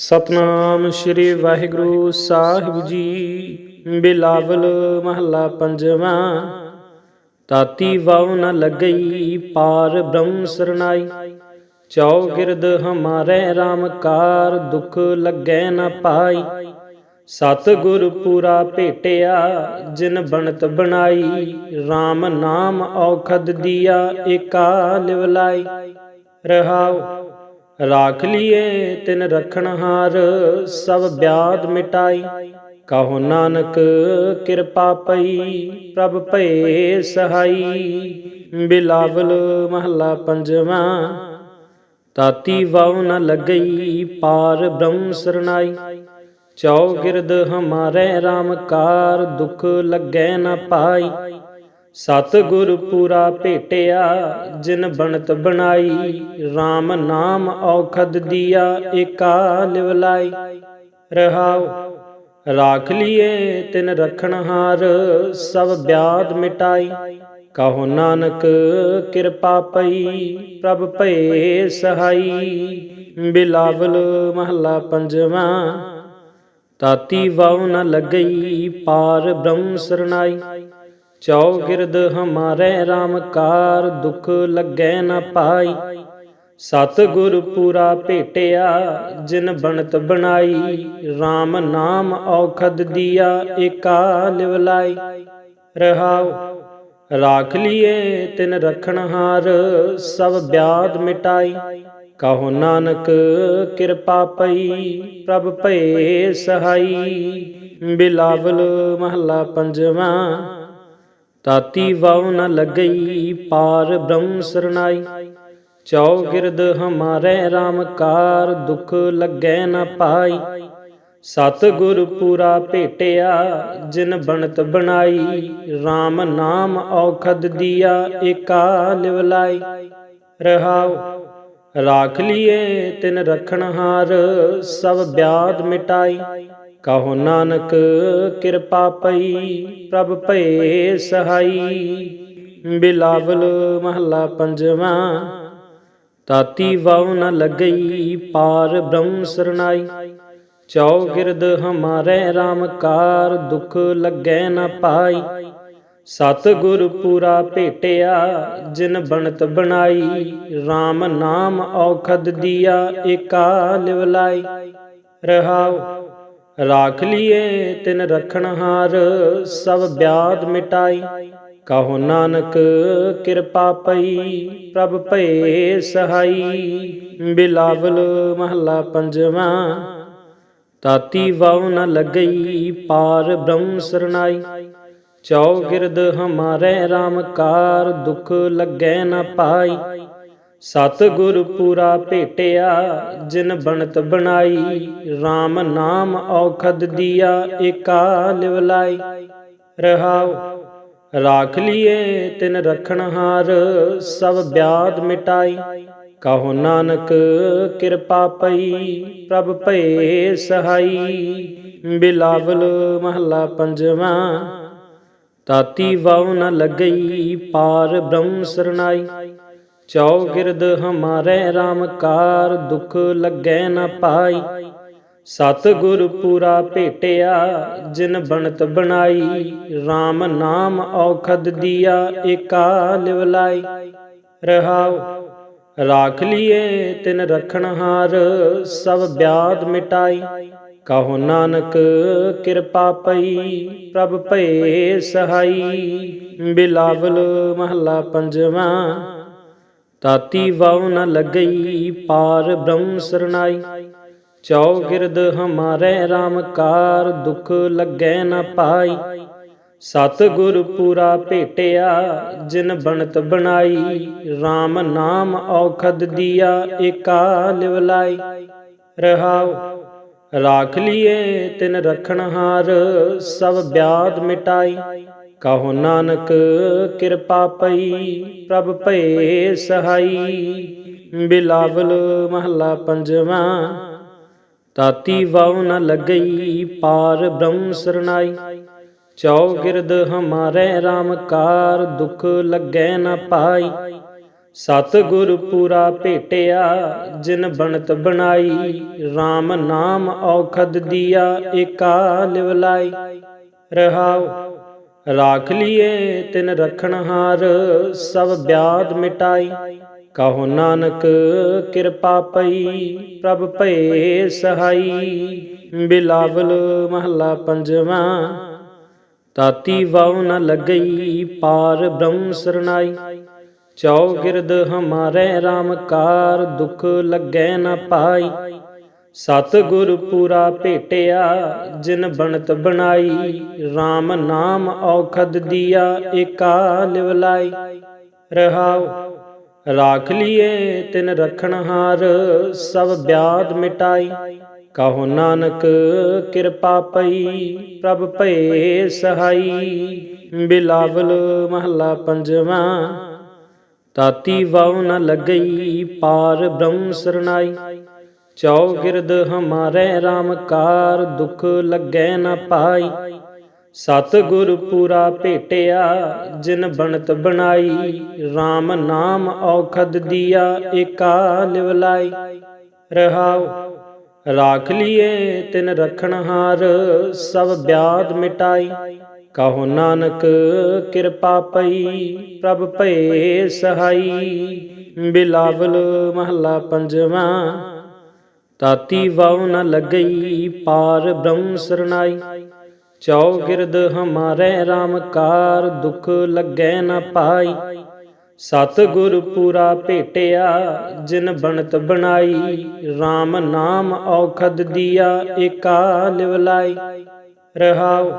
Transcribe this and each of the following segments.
ਸਤਨਾਮ ਸ੍ਰੀ ਵਾਹਿਗੁਰੂ ਸਾਹਿਬ ਜੀ। ਬਿਲਾਵਲ ਮਹੱਲਾ ਪੰਜਵਾਂ। ਤਾਤੀ ਵਾਉ ਨ ਲੱਗਈ ਪਾਰ ਬ੍ਰਹਮ ਸਰਨਾਈ। ਚੌ ਗਿਰਦ ਹਮਾਰੇ RAM ਕਾਰ ਦੁਖ ਲੱਗੈ ਨ ਪਾਈ। ਸਤ ਗੁਰ ਪੂਰਾ ਭੇਟਿਆ, ਜਿਨ ਬਣਤ ਬਣਾਈ। RAM ਨਾਮ ਔਖਦ ਦੀਆ ਏਕਾ ਲਿਵ ਰਹਾਉ ਰਾਖ ਲੀਏ ਤਿਨ ਰਖਣ ਸਭ ਬਿਆਦ ਮਿਟਾਈ। ਕਹੋ ਨਾਨਕ ਕਿਰਪਾ ਪਈ, ਪ੍ਰਭ ਭਏ ਸਹਾਈ। ਬਿਲਾਵਲ ਮਹਲਾ ਪੰਜਵਾਂ, ਤਾਤੀ ਵਾਉ ਨ ਲੱਗਈ ਪਾਰ ਬ੍ਰਹਮ ਸਰਨਾਈ ਚੌ ਗਿਰਦ ਹਮਾਰੇ RAM ਕਾਰ, ਦੁਖ ਲੱਗੈ ਨ ਪਾਈ। ਸਤਿਗੁਰ ਪੂਰਾ ਭੇਟਿਆ, ਜਿਨ ਬਣਤ ਬਣਾਈ, RAM ਨਾਮ ਔਖਦ ਦੀਆ, ਏਕਾ ਲਿਵ ਰਹਾਉ, ਰਾਖ ਲੀਏ ਤਿਨ ਰਖਣ ਹਾਰ, ਸਭ ਬਿਆਦ ਮਿਟਾਈ। ਕਹੋ ਨਾਨਕ, ਕਿਰਪਾ ਪਈ, ਪ੍ਰਭ ਭਏ ਸਹਾਈ। ਬਿਲਾਵਲ ਮਹਲਾ ਪੰਜਵਾਂ, ਤਾਤੀ ਵਾਉ ਨ ਲੱਗਈ, ਪਾਰ ਬ੍ਰਹਮ ਸਰਨਾਈ ਚੌ ਗਿਰਦ ਹਮਾਰੇ RAM ਕਾਰ ਦੁਖ ਲੱਗੈ ਨਾ ਪਾਈ। ਸਤ ਗੁਰ ਪੂਰਾ ਭੇਟਿਆ, ਜਿਨ ਬਣਤ ਬਣਾਈ। RAM ਨਾਮ ਔਖਦ ਦੀਆ, ਏਕਾ ਲਿਵ ਲਾਈ। ਰਹਾਉ, ਰਾਖ ਲੀਏ ਤਿਨ ਰਖਣ ਹਾਰ, ਸਭ ਬਿਆਦ ਮਿਟਾਈ। ਕਹੋ ਨਾਨਕ, ਕਿਰਪਾ ਪਈ, ਪ੍ਰਭ ਭਏ ਸਹਾਈ। ਬਿਲਾਵਲ ਮਹੱਲਾ ਪੰਜਵਾਂ ਤਾਤੀ ਵਾਉ ਨ ਲੱਗਈ, ਪਾਰ ਬ੍ਰਹਮ ਸਰਨਾਈ ਚੌ ਗਿਰਦ ਹਮਾਰੇ RAM ਕਾਰ, ਦੁਖ ਲੱਗੈ ਨ ਪਾਈ। ਸਤ ਗੁਰ ਪੂਰਾ ਭੇਟਿਆ, ਜਿਨ ਬਣਤ ਬਣਾਈ। RAM ਨਾਮ ਔਖਦ ਦੀਆ, ਏਕਾ ਲਿਵ ਰਹਾਉ, ਰਾਖ ਲੀਏ ਤਿਨ ਰਖਣ ਹਾਰ, ਸਭ ਬਿਆਦ ਮਿਟਾਈ। ਕਹੋ ਨਾਨਕ ਕਿਰਪਾ ਪਈ, ਪ੍ਰਭ ਭਏ ਸਹਾਈ। ਬਿਲਾਵਲ ਮਹਲਾ ਪੰਜਵਾਂ ਤਾਤੀ ਵਾਉ ਨ ਲੱਗਈ ਪਾਰ ਬ੍ਰਹਮ ਸਰਨਾਈ ਚੌ ਗਿਰਦ ਹਮਾਰੇ RAM ਕਾਰ ਦੁਖ ਲੱਗੈ ਨ ਪਾਈ। ਸਤ ਗੁਰ ਪੂਰਾ ਭੇਟਿਆ, ਜਿਨ ਬਣਤ ਬਣਾਈ। RAM ਨਾਮ ਔਖਦ ਦੀਆ, ਏਕਾ ਲਿਵ ਰਹਾਉ ਰਾਖ ਲੀਏ ਤਿਨ ਰਖਣ ਸਭ ਬਿਆਦ ਮਿਟਾਈ। ਕਹੋ ਨਾਨਕ, ਕਿਰਪਾ ਪਈ, ਪ੍ਰਭ ਭਏ ਸਹਾਈ। ਬਿਲਾਵਲ ਮਹਲਾ ਪੰਜਵਾਂ, ਤਾਤੀ ਵਾਉ ਨ ਲੱਗਈ, ਪਾਰ ਬ੍ਰਹਮ ਸਰਨਾਈ ਚੌ ਗਿਰਦ ਹਮਾਰੇ RAM ਕਾਰ, ਦੁਖ ਲੱਗੈ ਨ ਪਾਈ। ਸਤਿਗੁਰ ਪੂਰਾ ਭੇਟਿਆ, ਜਿਨ ਬਣਤ ਬਣਾਈ, RAM ਨਾਮ ਔਖਦ ਦੀਆ, ਏਕਾ ਲਿਵ ਰਹਾਉ, ਰਾਖ ਲੀਏ ਤਿਨ ਰਖਣ ਹਾਰ, ਸਭ ਬਿਆਦ ਮਿਟਾਈ। ਕਹੋ ਨਾਨਕ, ਕਿਰਪਾ ਪਈ, ਪ੍ਰਭ ਭਏ ਸਹਾਈ ਬਿਲਾਵਲ ਮਹੱਲਾ ਪੰਜਵਾਂ ਤਾਤੀ ਵਾਉ ਨ ਲੱਗਈ, ਪਾਰ ਬ੍ਰਹਮ ਸਰਨਾਈ ਚੌ ਗਿਰਦ ਹਮਾਰੇ RAM ਕਾਰ ਦੁਖ ਲੱਗੈ ਨਾ ਪਾਈ। ਸਤ ਗੁਰ ਪੂਰਾ ਭੇਟਿਆ, ਜਿਨ ਬਣਤ ਬਣਾਈ। RAM ਨਾਮ ਔਖਦ ਦੀਆ, ਏਕਾ ਲਿਵ ਰਹਾਉ, ਰਾਖ ਲੀਏ ਤਿਨ ਰਖਣ ਹਾਰ, ਸਭ ਬਿਆਦ ਮਿਟਾਈ। ਕਹੋ ਨਾਨਕ, ਕਿਰਪਾ ਪਈ, ਪ੍ਰਭ ਭਏ ਸਹਾਈ। ਬਿਲਾਵਲ ਮਹਲਾ ਪੰਜਵਾਂ ਤਾਤੀ ਵਾਉ ਨ ਲੱਗਈ, ਪਾਰ ਬ੍ਰਹਮ ਸਰਨਾਈ ਚੌ ਗਿਰਦ ਹਮਾਰੇ RAM ਦੁਖ ਲੱਗੈ ਨ ਪਾਈ। ਸਤ ਗੁਰ ਪੂਰਾ ਭੇਟਿਆ, ਜਿਨ ਬਣਤ ਬਣਾਈ। RAM ਨਾਮ ਔਖਦ ਦੀਆ, ਏਕਾ ਲਿਵ ਲਾਈ। ਰਹਾਉ, ਰਾਖ ਲੀਏ ਤਿਨ ਰਖਣ ਹਾਰ, ਸਭ ਬਿਆਦ ਮਿਟਾਈ। ਕਹੋ ਨਾਨਕ ਕਿਰਪਾ ਪਈ, ਪ੍ਰਭ ਭਏ ਸਹਾਈ। ਬਿਲਾਵਲ ਮਹਲਾ ਪੰਜਵਾਂ ਤਾਤੀ ਵਾਉ ਨ ਲੱਗਈ ਪਾਰ ਬ੍ਰਹਮ ਸਰਨਾਈ ਚੌ ਗਿਰਦ ਹਮਾਰੇ RAM ਕਾਰ ਦੁਖ ਲੱਗੈ ਨ ਪਾਈ। ਸਤ ਗੁਰ ਪੂਰਾ ਭੇਟਿਆ, ਜਿਨ ਬਣਤ ਬਣਾਈ। RAM ਨਾਮ ਔਖਦ ਦੀਆ, ਏਕਾ ਲਿਵ ਰਹਾਉ ਰਾਖ ਲੀਏ ਤਿਨ ਰਖਣ ਹਾਰ, ਸਭ ਬਿਆਦ ਮਿਟਾਈ। ਕਹੋ ਨਾਨਕ, ਕਿਰਪਾ ਪਈ, ਪ੍ਰਭ ਭਏ ਸਹਾਈ। ਬਿਲਾਵਲ ਮਹਲਾ ਪੰਜਵਾਂ, ਤਾਤੀ ਵਾਉ ਨ ਲੱਗਈ, ਪਾਰ ਬ੍ਰਹਮ ਸਰਨਾਈ ਚੌ ਗਿਰਦ ਹਮਾਰੇ RAM ਕਾਰ, ਦੁਖ ਲੱਗੈ ਨ ਪਾਈ। ਸਤਿਗੁਰ ਪੂਰਾ ਭੇਟਿਆ, ਜਿਨ ਬਣਤ ਬਣਾਈ, RAM ਨਾਮ ਔਖਦ ਦੀਆ, ਏਕਾ ਲਿਵ ਰਹਾਉ, ਰਾਖ ਲੀਏ ਤਿਨ ਰਖਣ ਹਾਰ, ਸਭ ਬਿਆਦ ਮਿਟਾਈ। ਕਹੋ ਨਾਨਕ, ਕਿਰਪਾ ਪਈ, ਪ੍ਰਭ ਭਏ ਸਹਾਈ। ਬਿਲਾਵਲ ਮਹੱਲਾ ਪੰਜਵਾਂ, ਤਾਤੀ ਵਾਉ ਨ ਲੱਗਈ, ਪਾਰ ਬ੍ਰਹਮ ਸਰਨਾਈ ਚੌ ਗਿਰਦ ਹਮਾਰੇ RAM ਕਾਰ ਦੁਖ ਲੱਗੈ ਨਾ ਪਾਈ। ਸਤ ਗੁਰ ਪੂਰਾ ਭੇਟਿਆ, ਜਿਨ ਬਣਤ ਬਣਾਈ। RAM ਨਾਮ ਔਖਦ ਦੀਆ, ਏਕਾ ਲਿਵ ਰਹਾਉ, ਰਾਖ ਲੀਏ ਤਿਨ ਰਖਣ ਹਾਰ, ਸਭ ਬਿਆਦ ਮਿਟਾਈ। ਕਹੋ ਨਾਨਕ, ਕਿਰਪਾ ਪਈ, ਪ੍ਰਭ ਭਏ ਸਹਾਈ। ਬਿਲਾਵਲ ਮਹਲਾ ਪੰਜਵਾਂ ਤਾਤੀ ਵਾਉ ਨ ਲੱਗਈ, ਪਾਰ ਬ੍ਰਹਮ ਸਰਨਾਈ ਚੌ ਗਿਰਦ ਹਮਾਰੇ RAM ਦੁਖ ਲੱਗੈ ਨ ਪਾਈ। ਸਤ ਗੁਰ ਪੂਰਾ ਭੇਟਿਆ, ਜਿਨ ਬਣਤ ਬਣਾਈ। RAM ਨਾਮ ਔਖਦ ਦੀਆ, ਏਕਾ ਲਿਵ ਲਾਈ। ਰਹਾਉ,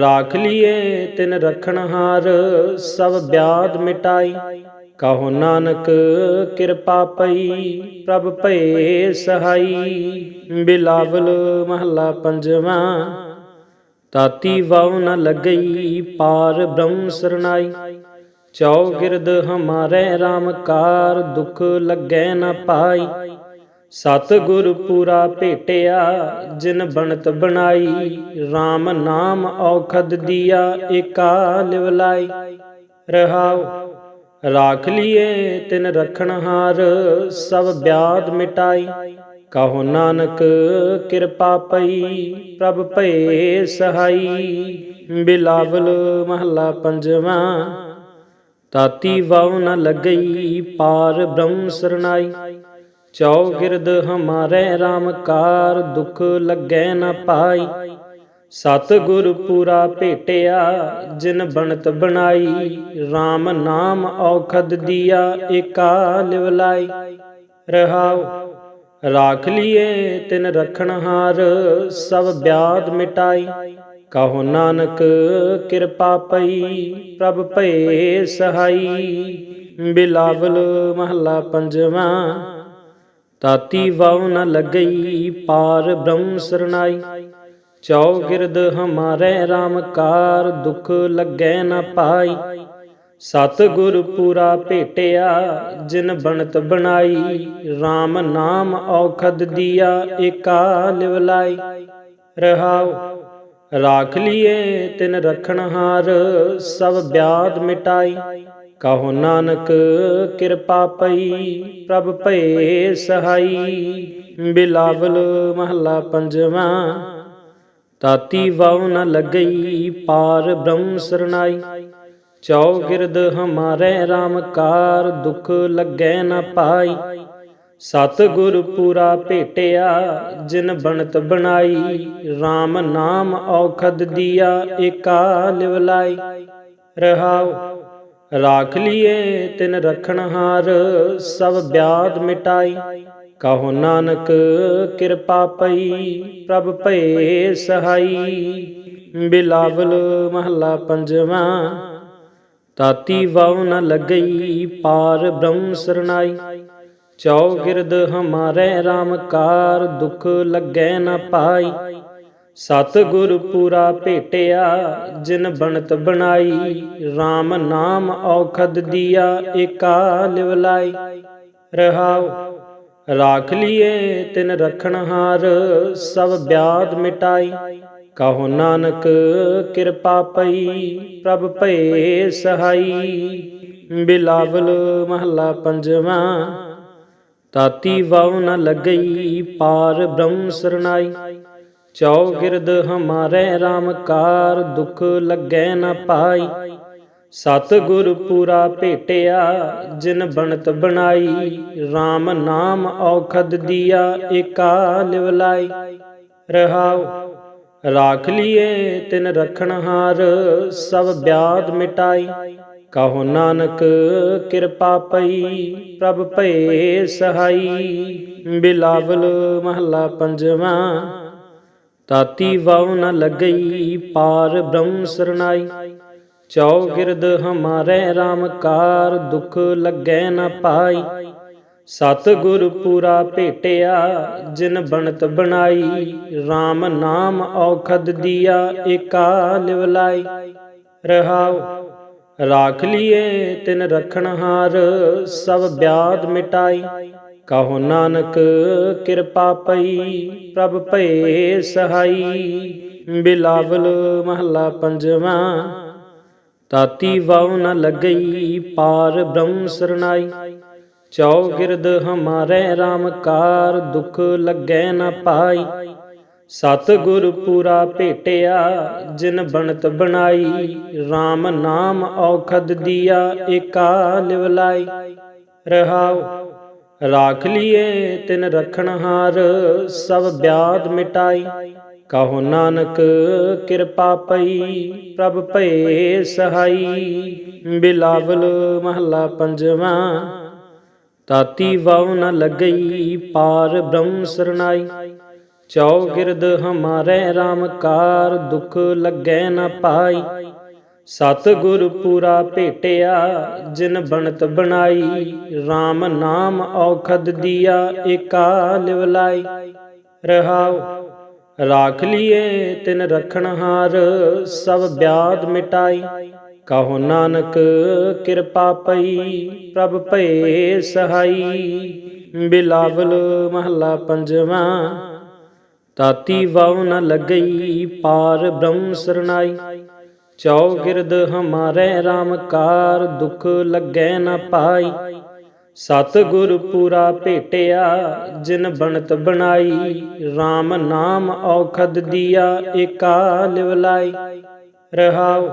ਰਾਖ ਲੀਏ ਤਿਨ ਰਖਣ ਹਾਰ, ਸਭ ਬਿਆਦ ਮਿਟਾਈ। ਕਹੋ ਨਾਨਕ ਕਿਰਪਾ ਪਈ, ਪ੍ਰਭ ਭਏ ਸਹਾਈ। ਬਿਲਾਵਲ ਮਹਲਾ ਪੰਜਵਾਂ, ਤਾਤੀ ਵਾਉ ਨ ਲੱਗਈ, ਪਾਰ ਬ੍ਰਹਮ ਸਰਨਾਈ ਚੌ ਗਿਰਦ ਹਮਾਰੇ RAM ਕਾਰ, ਦੁਖ ਲੱਗੈ ਨ ਪਾਈ। ਸਤ ਗੁਰ ਪੂਰਾ ਭੇਟਿਆ, ਜਿਨ ਬਣਤ ਬਣਾਈ। RAM ਨਾਮ ਔਖਦ ਦੀਆ, ਏਕਾ ਲਿਵ ਰਹਾਉ ਰਾਖ ਲੀਏ ਤਿਨ ਰਖਣ ਸਭ ਬਿਆਦ ਮਿਟਾਈ। ਕਹੋ ਨਾਨਕ, ਕਿਰਪਾ ਪਈ, ਪ੍ਰਭ ਭਏ ਸਹਾਈ। ਬਿਲਾਵਲ ਮਹਲਾ ਪੰਜਵਾਂ, ਤਾਤੀ ਵਾਉ ਨ ਲੱਗਈ, ਪਾਰ ਬ੍ਰਹਮ ਸਰਨਾਈ ਚੌ ਗਿਰਦ ਹਮਾਰੇ RAM ਕਾਰ, ਦੁਖ ਲੱਗੈ ਨ ਪਾਈ। ਸਤਿਗੁਰ ਪੂਰਾ ਭੇਟਿਆ, ਜਿਨ ਬਣਤ ਬਣਾਈ RAM ਨਾਮ ਔਖਦ ਦੀਆ ਏਕਾ ਲਿਵ ਰਹਾਉ, ਰਾਖ ਲੀਏ ਤਿਨ ਰਖਣ ਹਾਰ, ਸਭ ਬਿਆਦ ਮਿਟਾਈ। ਕਹੋ ਨਾਨਕ, ਕਿਰਪਾ ਪਈ, ਪ੍ਰਭ ਭਏ ਸਹਾਈ। ਬਿਲਾਵਲ ਮਹਲਾ ਪੰਜਵਾਂ, ਤਾਤੀ ਵਾਉ ਨ ਲੱਗਈ, ਪਾਰ ਬ੍ਰਹਮ ਸਰਨਾਈ ਚੌ ਗਿਰਦ ਹਮਾਰੇ RAM ਕਾਰ ਦੁਖ ਲੱਗੈ ਨਾ ਪਾਈ। ਸਤ ਗੁਰ ਪੂਰਾ ਭੇਟਿਆ, ਜਿਨ ਬਣਤ ਬਣਾਈ। RAM ਨਾਮ ਔਖਦ ਦੀਆ ਏਕਾ ਲਿਵ ਲਾਈ। ਰਹਾਉ, ਰਾਖ ਲੀਏ ਤਿਨ ਰਖਣ ਹਾਰ, ਸਭ ਬਿਆਦ ਮਿਟਾਈ। ਕਹੋ ਨਾਨਕ, ਕਿਰਪਾ ਪਈ, ਪ੍ਰਭ ਭਏ ਸਹਾਈ। ਬਿਲਾਵਲ ਮਹੱਲਾ ਪੰਜਵਾਂ ਤਾਤੀ ਵਾਉ ਨ ਲੱਗਈ, ਪਾਰ ਬ੍ਰਹਮ ਸਰਨਾਈ ਚੌ ਗਿਰਦ ਹਮਾਰੇ RAM ਕਾਰ, ਦੁਖ ਲੱਗੈ ਨ ਪਾਈ। ਸਤ ਗੁਰ ਪੂਰਾ ਭੇਟਿਆ, ਜਿਨ ਬਣਤ ਬਣਾਈ। RAM ਨਾਮ ਔਖਦ ਦੀਆ, ਏਕਾ ਲਿਵ ਲਾਈ। ਰਹਾਉ, ਰਾਖ ਲੀਏ ਤਿਨ ਰਖਣ ਹਾਰ, ਸਭ ਬਿਆਦ ਮਿਟਾਈ। ਕਹੋ ਨਾਨਕ ਕਿਰਪਾ ਪਈ, ਪ੍ਰਭ ਭਏ ਸਹਾਈ। ਬਿਲਾਵਲ ਮਹਲਾ ਪੰਜਵਾਂ ਤਾਤੀ ਵਾਉ ਨ ਲੱਗਈ, ਪਾਰ ਬ੍ਰਹਮ ਸਰਨਾਈ ਚੌ ਗਿਰਦ ਹਮਾਰੇ RAM ਕਾਰ, ਦੁਖ ਲੱਗੈ ਨ ਪਾਈ। ਸਤ ਗੁਰ ਪੂਰਾ ਭੇਟਿਆ, ਜਿਨ ਬਣਤ ਬਣਾਈ। RAM ਨਾਮ ਔਖਦ ਦੀਆ, ਏਕਾ ਲਿਵ ਰਹਾਉ ਰਾਖ ਲੀਏ ਤਿਨ ਰਖਣ ਸਭ ਬਿਆਦ ਮਿਟਾਈ। ਕਹੋ ਨਾਨਕ, ਕਿਰਪਾ ਪਈ, ਪ੍ਰਭ ਭਏ ਸਹਾਈ। ਬਿਲਾਵਲ ਮਹਲਾ ਪੰਜਵਾਂ, ਤਾਤੀ ਵਾਉ ਨ ਲੱਗਈ, ਪਾਰ ਬ੍ਰਹਮ ਸਰਨਾਈ ਚੌ ਗਿਰਦ ਹਮਾਰੇ RAM ਕਾਰ, ਦੁਖ ਲੱਗੈ ਨ ਪਾਈ। ਸਤਿਗੁਰ ਪੂਰਾ ਭੇਟਿਆ, ਜਿਨ ਬਣਤ ਬਣਾਈ RAM ਨਾਮ ਔਖਦ ਦੀਆ ਏਕਾ ਲਿਵ ਰਹਾਉ, ਰਾਖ ਲੀਏ ਤਿਨ ਰਖਣ ਹਾਰ, ਸਭ ਬਿਆਦ ਮਿਟਾਈ। ਕਹੋ ਨਾਨਕ, ਕਿਰਪਾ ਪਈ, ਪ੍ਰਭ ਭਏ ਸਹਾਈ ਬਿਲਾਵਲ ਮਹੱਲਾ ਪੰਜਵਾਂ, ਤਾਤੀ ਵਾਉ ਨ ਲੱਗਈ, ਪਾਰ ਬ੍ਰਹਮ ਸਰਨਾਈ ਚੌ ਗਿਰਦ ਹਮਾਰੇ RAM ਕਾਰ ਦੁਖ ਲੱਗੈ ਨਾ ਪਾਈ। ਸਤ ਗੁਰ ਪੂਰਾ ਭੇਟਿਆ, ਜਿਨ ਬਣਤ ਬਣਾਈ। RAM ਨਾਮ ਔਖਦ ਦੀਆ, ਏਕਾ ਲਿਵ ਲਾਈ। ਰਹਾਉ, ਰਾਖ ਲੀਏ ਤਿਨ ਰਖਣ ਹਾਰ, ਸਭ ਬਿਆਦ ਮਿਟਾਈ। ਕਹੋ ਨਾਨਕ, ਕਿਰਪਾ ਪਈ, ਪ੍ਰਭ ਭਏ ਸਹਾਈ। ਬਿਲਾਵਲ ਮਹਲਾ ਪੰਜਵਾਂ ਤਾਤੀ ਵਾਉ ਨ ਲੱਗਈ, ਪਾਰ ਬ੍ਰਹਮ ਸਰਨਾਈ ਚੌ ਗਿਰਦ ਹਮਾਰੇ RAM ਦੁਖ ਲੱਗੈ ਨ ਪਾਈ। ਸਤ ਗੁਰ ਪੂਰਾ ਭੇਟਿਆ, ਜਿਨ ਬਣਤ ਬਣਾਈ। RAM ਨਾਮ ਔਖਦ ਦੀਆ ਏਕਾ ਲਿਵ ਲਾਈ ਰਹਾਉ, ਰਾਖ ਲੀਏ ਤਿਨ ਰਖਣ ਹਾਰ, ਸਭ ਬਿਆਦ ਮਿਟਾਈ। ਕਹੋ ਨਾਨਕ ਕਿਰਪਾ ਪਈ, ਪ੍ਰਭ ਭਏ ਸਹਾਈ। ਬਿਲਾਵਲ ਮਹਲਾ ਪੰਜਵਾਂ ਤਾਤੀ ਵਾਉ ਨ ਲੱਗਈ ਪਾਰ ਬ੍ਰਹਮ ਸਰਨਾਈ ਚੌ ਗਿਰਦ ਹਮਾਰੇ RAM ਕਾਰ ਦੁਖ ਲੱਗੈ ਨ ਪਾਈ। ਸਤ ਗੁਰ ਪੂਰਾ ਭੇਟਿਆ, ਜਿਨ ਬਣਤ ਬਣਾਈ। RAM ਨਾਮ ਔਖਦ ਦੀਆ ਏਕਾ ਲਿਵ ਲਾਈ ਰਹਾਉ ਰਾਖ ਲੀਏ ਤਿਨ ਰਖਣ ਸਭ ਬਿਆਦ ਮਿਟਾਈ। ਕਹੋ ਨਾਨਕ ਕਿਰਪਾ ਪਈ, ਪ੍ਰਭ ਭਏ ਸਹਾਈ। ਬਿਲਾਵਲ ਮਹਲਾ ਪੰਜਵਾਂ, ਤਾਤੀ ਵਾਉ ਨ ਲੱਗਈ ਪਾਰ ਬ੍ਰਹਮ ਸਰਨਾਈ ਚੌ ਗਿਰਦ ਹਮਾਰੇ RAM ਕਾਰ, ਦੁਖ ਲੱਗੈ ਨ ਪਾਈ। ਸਤਿਗੁਰ ਪੂਰਾ ਭੇਟਿਆ, ਜਿਨ ਬਣਤ ਬਣਾਈ, RAM ਨਾਮ ਔਖਦ ਦੀਆ, ਏਕਾ ਲਿਵ ਰਹਾਉ,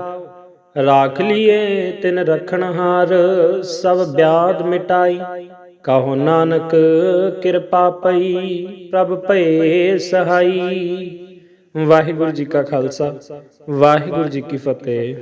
ਰਾਖ ਲੀਏ ਤਿਨ ਰਖਣ ਹਾਰ, ਸਭ ਬਿਆਦ ਮਿਟਾਈ। ਕਹੋ ਨਾਨਕ, ਕਿਰਪਾ ਪਈ, ਪ੍ਰਭ ਭਏ ਸਹਾਈ। ਵਾਹਿਗੁਰੂ ਜੀ ਕਾ ਖਾਲਸਾ, ਵਾਹਿਗੁਰੂ ਜੀ ਕੀ ਫਤਿਹ।